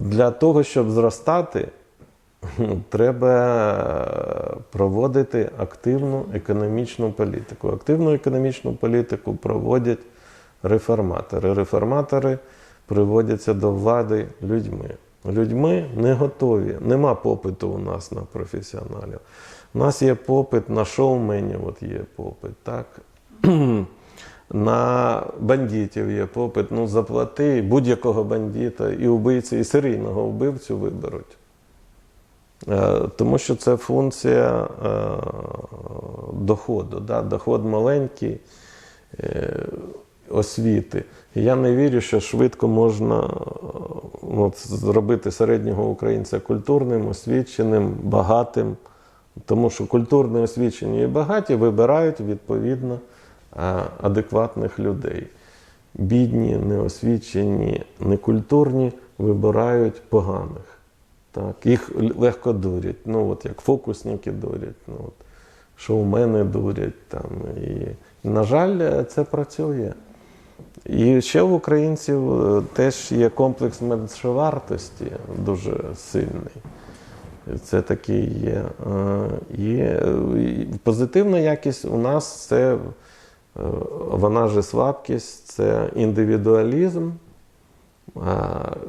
Для того, щоб зростати, треба проводити активну економічну політику. Активну економічну політику проводять реформатори. Реформатори приводяться до влади людьми. Людьми не готові. Нема попиту у нас на професіоналів. У нас є попит на шоуменів, от є попит, так? На бандитів є попит. Ну, заплати будь-якого бандита і убийцю, і серійного вбивцю виберуть. Е, Тому що це функція е, доходу. Да? Доход маленький, е, освіти. Я не вірю, що швидко можна от, зробити середнього українця культурним, освіченим, багатим. Тому що культурно освічені і багаті вибирають відповідно адекватних людей. Бідні, неосвічені, некультурні вибирають поганих. Так, їх легко дурять. Ну, от як фокусники дурять, ну, от, шоумени дурять. Там, і, на жаль, це працює. І ще в українців е, теж є комплекс меншовартості дуже сильний. Це такий є. Е, І, е, позитивна якість у нас це вона же слабкість, це індивідуалізм, е,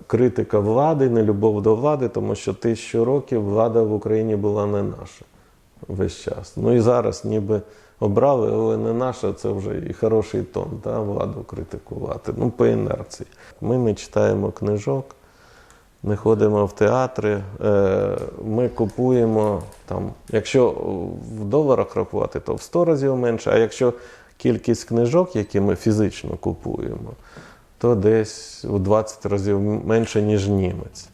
критика влади, нелюбов до влади, тому що тисячу років влада в Україні була не наша весь час. Ну і зараз ніби обрали, але не наша, це вже і хороший тон, та, владу критикувати. Ну, по інерції. Ми не читаємо книжок, не ходимо в театри. Е, Ми купуємо там, якщо в доларах рахувати, то в 100 разів менше, а якщо кількість книжок, які ми фізично купуємо, то десь у 20 разів менше, ніж німець.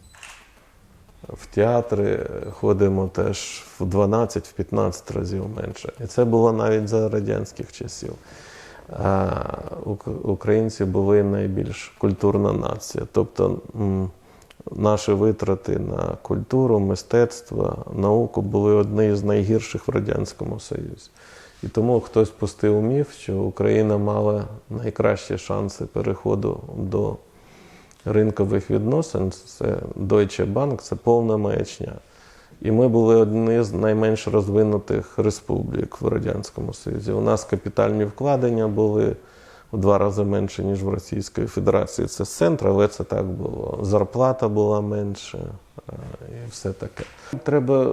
В театри ходимо теж в 12-15 разів менше. І це було навіть за радянських часів. А українці були найбільш культурна нація. Тобто наші витрати на культуру, мистецтво, науку були одні з найгірших в Радянському Союзі. І тому хтось пустив міф, що Україна мала найкращі шанси переходу до ринкових відносин, це Deutsche Bank, це повна маячня. І ми були одні з найменш розвинутих республік в Радянському Союзі. У нас капітальні вкладення були в два рази менше, ніж в Російської Федерації. Це з центру, але це так було. Зарплата була менше е, і все таке. Треба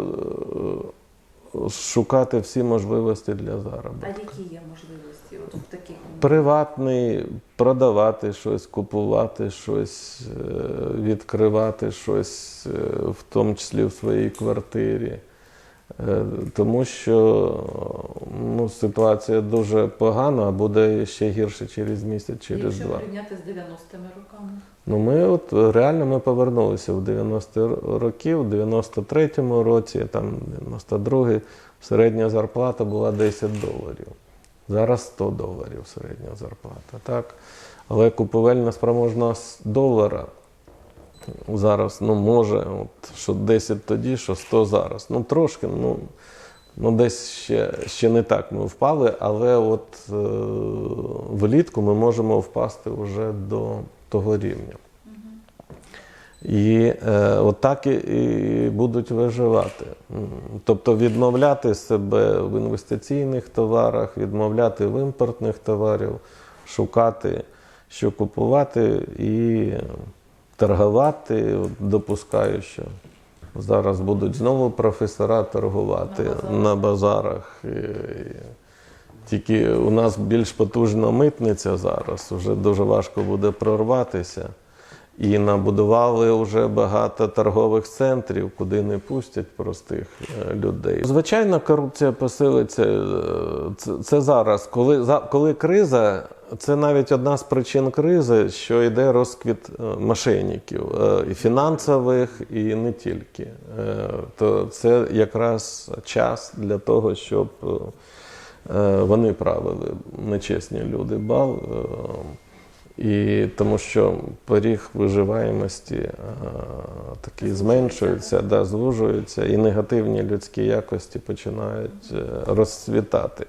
е, шукати всі можливості для заробітку. А які є можливості от в таких Приватний, продавати щось, купувати щось, е, відкривати щось, в тому числі в своїй квартирі. Е, Тому що ну, ситуація дуже погана, а буде ще гірше через місяць, через Якщо два. порівняти з 90-ми роками? Ну, ми от реально ми повернулися в 90-ті роки, в 93-му році, там 92-й, середня зарплата була 10 доларів. Зараз 100 доларів середня зарплата. Так? Але купівельна спроможність долара зараз, ну, може, от, що 10 тоді, що 100 зараз. Ну, трошки, ну, ну десь ще, ще не так ми впали, але от е, влітку ми можемо впасти вже до того рівня. І е, отак і, і будуть виживати. Тобто відмовляти себе в інвестиційних товарах, відмовляти в імпортних товарів, шукати, що купувати і торгувати. Допускаю, що зараз будуть знову професора торгувати На базарах. на базарах. Тільки у нас більш потужна митниця зараз, вже дуже важко буде прорватися. І набудували вже багато торгових центрів, куди не пустять простих е, людей. Звичайно, корупція посилиться. е, Це, зараз. Коли, коли криза, це навіть одна з причин кризи, що йде розквіт е, мошенників, е, і фінансових, і не тільки. Е, То це якраз час для того, щоб вони правили нечесні люди бал. і тому що поріг виживаємості такий зменшується, да, звужується, і негативні людські якості починають розцвітати.